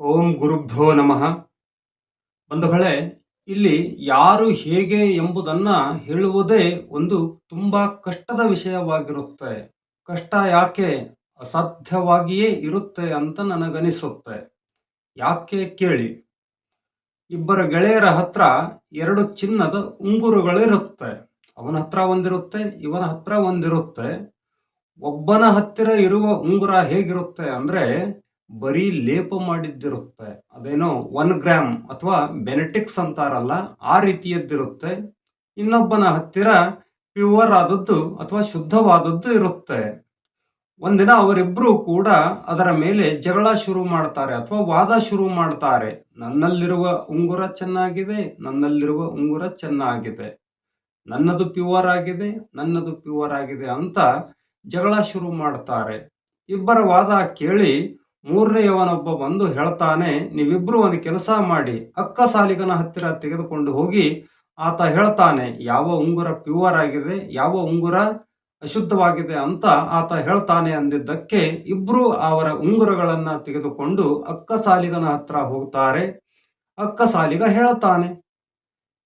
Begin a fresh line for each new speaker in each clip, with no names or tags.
ಓಂ ಗುರುಭ್ಯೋ ನಮಃ. ಬಂಧುಗಳೇ, ಇಲ್ಲಿ ಯಾರು ಹೇಗೆ ಎಂಬುದನ್ನ ಹೇಳುವುದೇ ಒಂದು ತುಂಬಾ ಕಷ್ಟದ ವಿಷಯವಾಗಿರುತ್ತೆ. ಕಷ್ಟ ಯಾಕೆ ಅಸಾಧ್ಯವಾಗಿಯೇ ಇರುತ್ತೆ ಅಂತ ನನಗನಿಸುತ್ತೆ. ಯಾಕೆ ಕೇಳಿ. ಇಬ್ಬರ ಗೆಳೆಯರ ಹತ್ರ ಎರಡು ಚಿನ್ನದ ಉಂಗುರುಗಳಿರುತ್ತೆ. ಅವನ ಹತ್ರ ಒಂದಿರುತ್ತೆ, ಇವನ ಹತ್ರ ಒಂದಿರುತ್ತೆ. ಒಬ್ಬನ ಹತ್ತಿರ ಇರುವ ಉಂಗುರ ಹೇಗಿರುತ್ತೆ ಅಂದ್ರೆ ಬರೀ ಲೇಪ ಮಾಡಿದ್ದಿರುತ್ತೆ. ಅದೇನೋ ಒನ್ ಗ್ರಾಮ್ ಅಥವಾ ಬೆನೆಟಿಕ್ಸ್ ಅಂತಾರಲ್ಲ, ಆ ರೀತಿಯದ್ದಿರುತ್ತೆ. ಇನ್ನೊಬ್ಬನ ಹತ್ತಿರ ಪ್ಯೂವರ್ ಆದದ್ದು ಅಥವಾ ಶುದ್ಧವಾದದ್ದು ಇರುತ್ತೆ. ಒಂದಿನ ಅವರಿಬ್ರು ಕೂಡ ಅದರ ಮೇಲೆ ಜಗಳ ಶುರು ಮಾಡ್ತಾರೆ ಅಥವಾ ವಾದ ಶುರು ಮಾಡ್ತಾರೆ. ನನ್ನಲ್ಲಿರುವ ಉಂಗುರ ಚೆನ್ನಾಗಿದೆ, ನನ್ನಲ್ಲಿರುವ ಉಂಗುರ ಚೆನ್ನಾಗಿದೆ. ನನ್ನದು ಪ್ಯೂವರ್ ಆಗಿದೆ, ನನ್ನದು ಪ್ಯೂವರ್ ಆಗಿದೆ ಅಂತ ಜಗಳ ಶುರು ಮಾಡ್ತಾರೆ. ಇಬ್ಬರ ವಾದ ಕೇಳಿ ಮೂರನೆಯವನೊಬ್ಬ ಬಂದು ಹೇಳ್ತಾನೆ, ನೀವಿಬ್ರು ಒಂದು ಕೆಲಸ ಮಾಡಿ, ಅಕ್ಕ ಸಾಲಿಗನ ಹತ್ತಿರ ತೆಗೆದುಕೊಂಡು ಹೋಗಿ, ಆತ ಹೇಳ್ತಾನೆ, ಯಾವ ಉಂಗುರ ಪ್ಯೂವರ್ ಆಗಿದೆ, ಯಾವ ಉಂಗುರ ಅಶುದ್ಧವಾಗಿದೆ ಅಂತ ಆತ ಹೇಳ್ತಾನೆ ಅಂದಿದ್ದಕ್ಕೆ, ಇಬ್ರು ಅವರ ಉಂಗುರಗಳನ್ನ ತೆಗೆದುಕೊಂಡು ಅಕ್ಕ ಸಾಲಿಗನ ಹತ್ರ ಹೋಗ್ತಾರೆ. ಅಕ್ಕ ಸಾಲಿಗ ಹೇಳ್ತಾನೆ,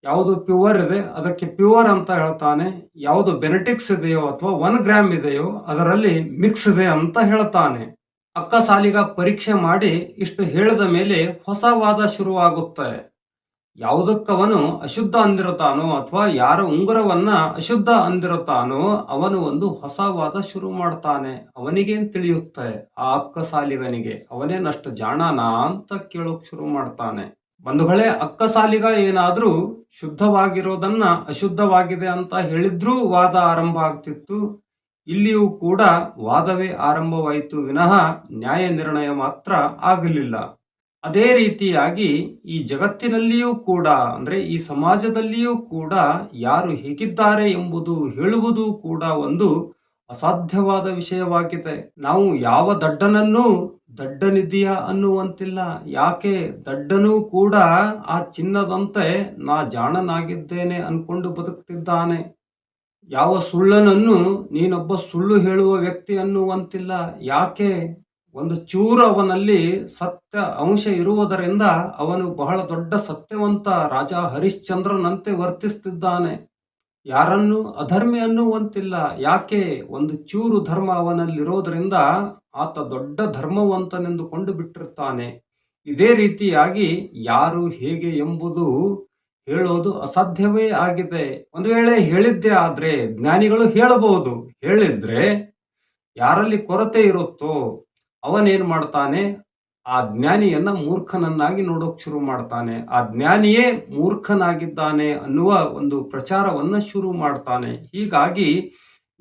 ಯಾವುದು ಪ್ಯೂವರ್ ಇದೆ, ಅದಕ್ಕೆ ಪ್ಯೂವರ್ ಅಂತ ಹೇಳ್ತಾನೆ. ಯಾವುದು ಬೆನೆಟಿಕ್ಸ್ ಇದೆಯೋ ಅಥವಾ ಒನ್ ಗ್ರಾಮ್ ಇದೆಯೋ, ಅದರಲ್ಲಿ ಮಿಕ್ಸ್ ಇದೆ ಅಂತ ಹೇಳ್ತಾನೆ. ಅಕ್ಕ ಸಾಲಿಗ ಪರೀಕ್ಷೆ ಮಾಡಿ ಇಷ್ಟು ಹೇಳಿದ ಮೇಲೆ ಹೊಸ ವಾದ ಶುರುವಾಗುತ್ತೆ. ಯಾವುದಕ್ಕವನು ಅಶುದ್ಧ ಅಂದಿರುತ್ತಾನೋ ಅಥವಾ ಯಾರ ಉಂಗುರವನ್ನ ಅಶುದ್ಧ ಅಂದಿರುತ್ತಾನೋ ಅವನು ಒಂದು ಹೊಸ ವಾದ ಶುರು ಮಾಡ್ತಾನೆ. ಅವನಿಗೇನ್ ತಿಳಿಯುತ್ತೆ? ಆ ಅಕ್ಕ ಸಾಲಿಗನಿಗೆ. ಅವನೇನಷ್ಟು ಜಾಣನಾ ಅಂತ ಕೇಳೋಕ್ ಶುರು ಮಾಡ್ತಾನೆ. ಬಂಧುಗಳೇ, ಅಕ್ಕ ಸಾಲಿಗ ಏನಾದ್ರೂ ಶುದ್ಧವಾಗಿರೋದನ್ನ ಅಶುದ್ಧವಾಗಿದೆ ಅಂತ ಹೇಳಿದ್ರೂ ವಾದ ಆರಂಭ ಆಗ್ತಿತ್ತು. ಇಲ್ಲಿಯೂ ಕೂಡ ವಾದವೇ ಆರಂಭವಾಯಿತು ವಿನಃ ನ್ಯಾಯ ನಿರ್ಣಯ ಮಾತ್ರ ಆಗಲಿಲ್ಲ. ಅದೇ ರೀತಿಯಾಗಿ ಈ ಜಗತ್ತಿನಲ್ಲಿಯೂ ಕೂಡ, ಅಂದ್ರೆ ಈ ಸಮಾಜದಲ್ಲಿಯೂ ಕೂಡ ಯಾರು ಹೇಗಿದ್ದಾರೆ ಎಂಬುದು ಹೇಳುವುದು ಕೂಡ ಒಂದು ಅಸಾಧ್ಯವಾದ ವಿಷಯವಾಗಿದೆ. ನಾವು ಯಾವ ದಡ್ಡನನ್ನೂ ದಡ್ಡನಿದ್ದೀಯ ಅನ್ನುವಂತಿಲ್ಲ, ಯಾಕೆ ದಡ್ಡನೂ ಕೂಡ ಆ ಚಿನ್ನದಂತೆ ನಾ ಜಾಣನಾಗಿದ್ದೇನೆ ಅನ್ಕೊಂಡು ಬದುಕ್ತಿದ್ದಾನೆ. ಯಾವ ಸುಳ್ಳನನ್ನು ನೀನೊಬ್ಬ ಸುಳ್ಳು ಹೇಳುವ ವ್ಯಕ್ತಿ ಅನ್ನುವಂತಿಲ್ಲ. ಯಾಕೆ? ಒಂದು ಚೂರು ಅವನಲ್ಲಿ ಸತ್ಯ ಅಂಶ ಇರುವುದರಿಂದ ಅವನು ಬಹಳ ದೊಡ್ಡ ಸತ್ಯವಂತ ರಾಜ ಹರಿಶ್ಚಂದ್ರನಂತೆ ವರ್ತಿಸ್ತಿದ್ದಾನೆ. ಯಾರನ್ನು? ಅಧರ್ಮಿ ಅನ್ನುವಂತಿಲ್ಲ. ಯಾಕೆ? ಒಂದು ಚೂರು ಧರ್ಮ ಅವನಲ್ಲಿರೋದ್ರಿಂದ ಆತ ದೊಡ್ಡ ಧರ್ಮವಂತನೆಂದು ಕೊಂಡು ಬಿಟ್ಟಿರ್ತಾನೆ ಇದೇ ರೀತಿಯಾಗಿ ಯಾರು ಹೇಗೆ ಎಂಬುದು ಹೇಳೋದು ಅಸಾಧ್ಯವೇ ಆಗಿದೆ. ಒಂದು ವೇಳೆ ಹೇಳಿದ್ದೆ ಆದ್ರೆ ಜ್ಞಾನಿಗಳು ಹೇಳಬಹುದು. ಹೇಳಿದ್ರೆ ಯಾರಲ್ಲಿ ಕೊರತೆ ಇರುತ್ತೋ ಅವನೇನ್ ಮಾಡ್ತಾನೆ? ಆ ಜ್ಞಾನಿಯನ್ನ ಮೂರ್ಖನನ್ನಾಗಿ ನೋಡೋಕ್ ಶುರು ಮಾಡ್ತಾನೆ. ಆ ಜ್ಞಾನಿಯೇ ಮೂರ್ಖನಾಗಿದ್ದಾನೆ ಅನ್ನುವ ಒಂದು ಪ್ರಚಾರವನ್ನ ಶುರು ಮಾಡ್ತಾನೆ. ಹೀಗಾಗಿ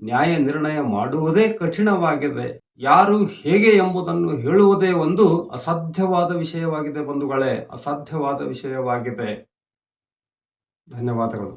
ನ್ಯಾಯ ನಿರ್ಣಯ ಮಾಡುವುದೇ ಕಠಿಣವಾಗಿದೆ. ಯಾರು ಹೇಗೆ ಎಂಬುದನ್ನು ಹೇಳುವುದೇ ಒಂದು ಅಸಾಧ್ಯವಾದ ವಿಷಯವಾಗಿದೆ ಬಂಧುಗಳೇ. ಅಸಾಧ್ಯವಾದ ವಿಷಯವಾಗಿದೆ. ಧನ್ಯವಾದಗಳು